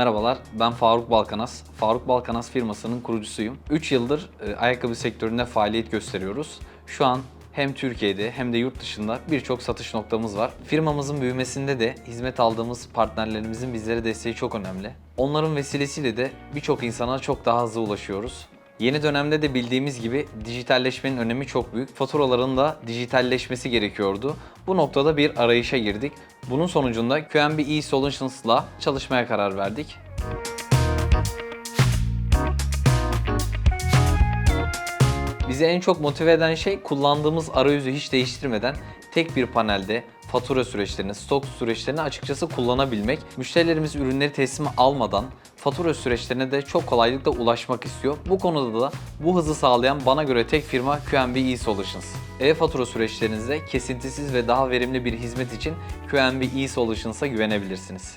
Merhabalar, ben Faruk Balkanas. Faruk Balkanas firmasının kurucusuyum. 3 yıldır e, ayakkabı sektöründe faaliyet gösteriyoruz. Şu an hem Türkiye'de hem de yurt dışında birçok satış noktamız var. Firmamızın büyümesinde de hizmet aldığımız partnerlerimizin bizlere desteği çok önemli. Onların vesilesiyle de birçok insana çok daha hızlı ulaşıyoruz. Yeni dönemde de bildiğimiz gibi dijitalleşmenin önemi çok büyük. Faturaların da dijitalleşmesi gerekiyordu. Bu noktada bir arayışa girdik. Bunun sonucunda QNB e-Solutions'la çalışmaya karar verdik. Bizi en çok motive eden şey kullandığımız arayüzü hiç değiştirmeden tek bir panelde fatura süreçlerini, stok süreçlerini açıkçası kullanabilmek. Müşterilerimiz ürünleri teslim almadan fatura süreçlerine de çok kolaylıkla ulaşmak istiyor. Bu konuda da bu hızı sağlayan bana göre tek firma QNB e-Solutions. E-fatura süreçlerinizde kesintisiz ve daha verimli bir hizmet için QNB e-Solutions'a güvenebilirsiniz.